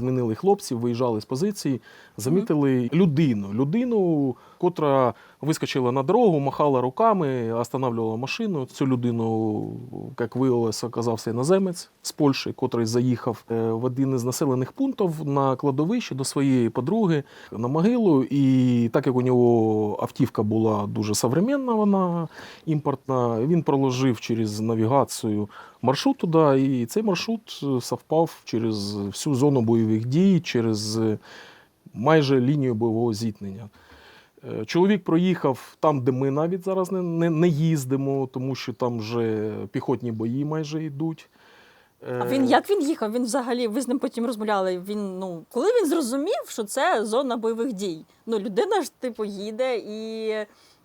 Змінили хлопців, виїжджали з позиції, замітили людину. Людину, котра вискочила на дорогу, махала руками, останавливала машину. Цю людину, як виявилося, оказався іноземець з Польщі, котрий заїхав е, в один із населених пунктів на кладовище до своєї подруги на могилу. І так як у нього автівка була дуже современна, вона імпортна, він проложив через навігацію маршрут туди, і цей маршрут е, совпав через всю зону бойових дій, через е, майже лінію бойового зіткнення. Е, Чоловік проїхав там, де ми навіть зараз не, не, не їздимо, тому що там вже піхотні бої майже йдуть. А він як він їхав? Він взагалі, ви з ним потім розмовляли. Він ну коли він зрозумів, що це зона бойових дій. Ну людина ж типу їде і.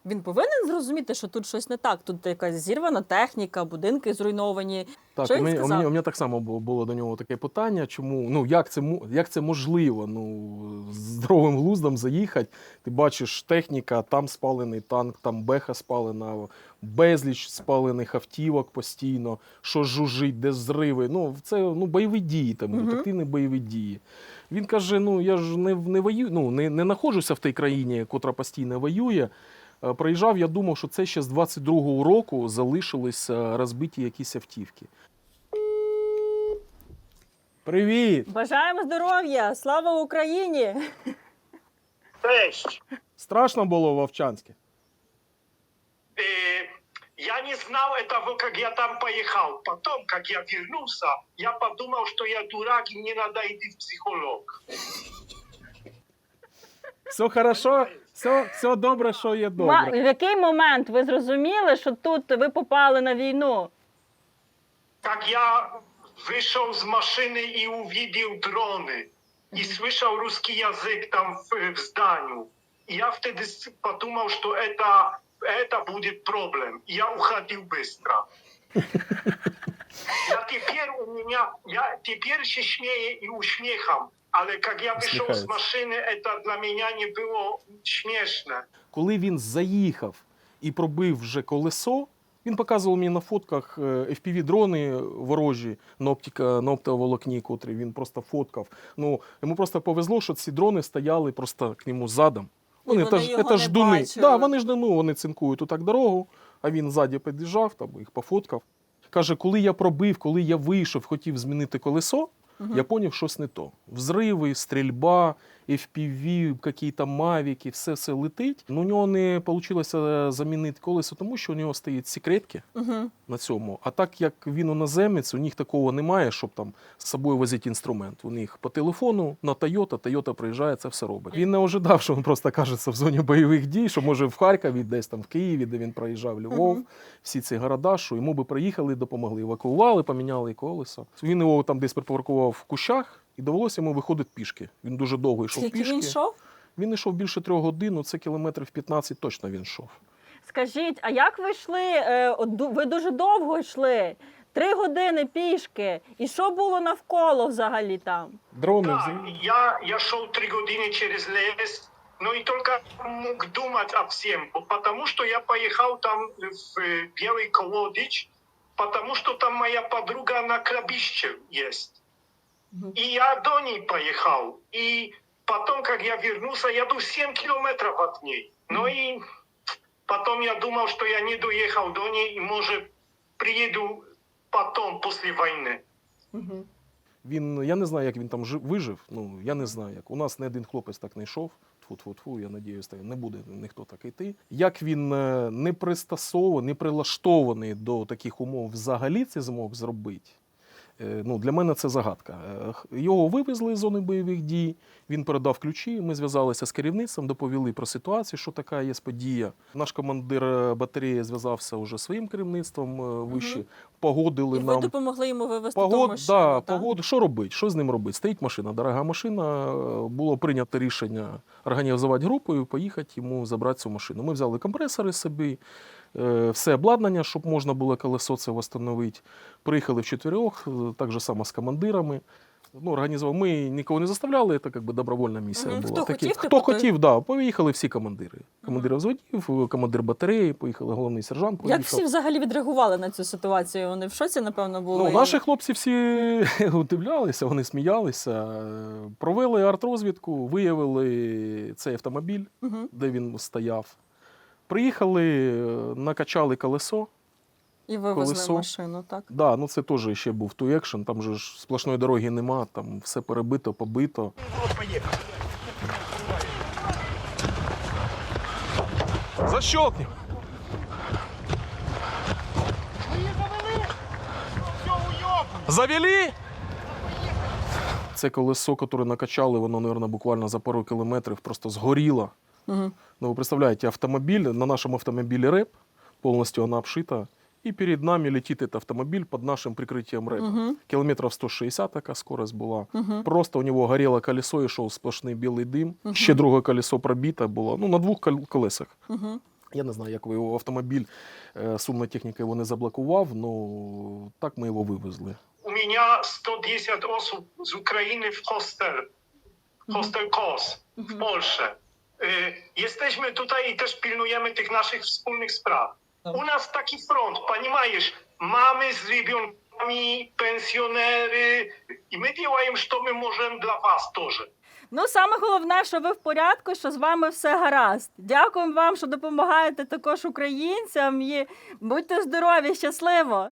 Він повинен зрозуміти, що тут щось не так. Тут якась зірвана техніка, будинки зруйновані. Так, Що у він мене, у, сказав? мене, у мене так само було, було до нього таке питання, чому, ну, як це, як це можливо? Ну, з здоровим глуздом заїхати, ти бачиш техніка, там спалений танк, там беха спалена, безліч спалених автівок постійно, що жужить, де зриви. Ну, це ну, бойові дії, там, Мгм. детективні бойові дії. Він каже: ну я ж не, не воюю, ну, не, не знаходжуся в тій країні, котра постійно воює. Е, Приїжджав, я думав, що це ще з 22-го року залишилися розбиті якісь автівки. Привіт! Бажаємо здоров'я! Слава Україні! Cześć. Страшно було в Овчанське? Э, Я не знал этого, как я там поехал. Потом, как я вернулся, я подумал, что я дурак и мне надо идти в психолог. Все хорошо, все, все добре, що є Ма- добре. В який момент ви зрозуміли, що тут ви попали на війну? Как я вышел с машины и увидел дроны, и слышал русский язык там в, в здании. И я втedy с- подумал, что это, это будет проблем. И я уходил быстро. Я теперь у меня, я теперь się śmieję i uśmiecham, ale jak ja wyszedł z Uśmiechając. maszyny, to dla mnie nie było. Коли він заїхав і пробив вже колесо, він показував мені на фотках fpv дрони ворожі на оптика, на оптоволокні, котрі він просто фоткав. Ну, йому просто повезло, що ці дрони стояли просто к ньому задом. Вони, вони та ж- його це не ж дуни. Да, вони ж ну, вони цинкують отак дорогу, а він ззаді під'їжджав, там їх пофоткав. Каже, коли я пробив, коли я вийшов, хотів змінити колесо, я поняв, щось не то. Взриви, стрільба, FPV, якісь мавіки, все все летить. Ну, у нього не вийшло замінити колесо, тому що у нього стоять секретки Угу. на цьому. А так як він іноземець, у них такого немає, щоб там з собою возити інструмент. У них по телефону на Тойота, Тойота приїжджає, це все робить. Він не ожидав, що він просто кажеться в зоні бойових дій, що може в Харкові, десь там в Києві, де він проїжджав Львов, Мгм. всі ці города, що йому би приїхали, допомогли, евакуювали, поміняли колесо. Він його там десь припаркував в кущах. І довелося йому виходити пішки. Він дуже довго йшов Скільки пішки. він йшов? Він йшов більше трьох годин, ну це кілометрів 15 точно він йшов. Скажіть, а як ви йшли? е, Ви дуже довго йшли. Три години пішки. І що було навколо взагалі там? Дрони Да, взагалі. я, я шел три года через лес, но и только мог думать о всем, потому что я поехал там в э, Белый Колодич, потому что там моя подруга на крабище есть. И я до ней поехал. И потом, как я вернулся, я был 7 километров от ней. Но и потом я думал, что я не доехал до ней, и, может, приеду потом, после войны. Угу. Він, я не знаю, як він там жив, вижив. Ну, я не знаю, як. У нас не один хлопець так не йшов. Тфу-тфу-тфу, я надіюся, не буде ніхто так йти. Як він е, не пристосований, не прилаштований до таких умов взагалі це змог зробити. Е, Ну, для мене це загадка. Е, Його вивезли з зони бойових дій, він передав ключі. Ми зв'язалися з керівництвом, доповіли про ситуацію, що така є подія. Наш командир е, батареї зв'язався вже своїм керівництвом вище, погодили І ви допомогли йому вивезти ту машину, да, так? погод, що робити? Що з ним робити? Стоїть машина, дорога машина. Було прийнято рішення організувати групу і поїхати йому забрати цю машину. Ми взяли компресори собі, все обладнання, щоб можна було колесо це встановити. Приїхали в чотирьох, е, так же само з командирами. ну, організував. Ми нікого не заставляли, це якби добровольна місія Мгм. була. Хто Такі- хотів, хто типу, хотів, да, поїхали всі командири. Командири взводів, командир батареї, поїхали головний сержант. Поїхав. Як всі взагалі відреагували на цю ситуацію? Вони в шоці, напевно, були. Ну, наші хлопці всі удивлялися, вони сміялися. Провели арт-розвідку, виявили цей автомобіль, Мгм. де він стояв. Приїхали, накачали колесо. І вивезли колесо. машину, так? Да, ну це теж ще був той екшен, там же ж сплошної дороги нема, там все перебито, побито. Защелкни. Завели? Це колесо, яке накачали, воно, мабуть, буквально за пару кілометрів просто згоріло. Угу. Ну, вы представляете, автомобиль, на нашем автомобиле рэп, полностью она обшита, и перед нами летит этот автомобиль под нашим прикрытием рэп. Угу. Километров 160 такая скорость была. Угу. Просто у него горело колесо и шел сплошний білий дим. Ще друге колесо пробито було, ну, на двох кол- колесах. Угу. Я не знаю, як його автомобіль, е, сумна техніка його не заблокував, ну так ми його вивезли. U mnie 110 osób z Ukrainy w hostel, hostel KOS w Polsce. Y, Jesteśmy tutaj i też pilnujemy tych naszych wspólnych spraw. U nas taki front, понимаешь, mamy z ребенками, пенсіонери, і ми делаем, що ми можемо для вас теж. Ну, саме головне, що ви в порядку, що з вами все гаразд. Дякуємо вам, що допомагаєте також українцям. І будьте здорові, щасливо!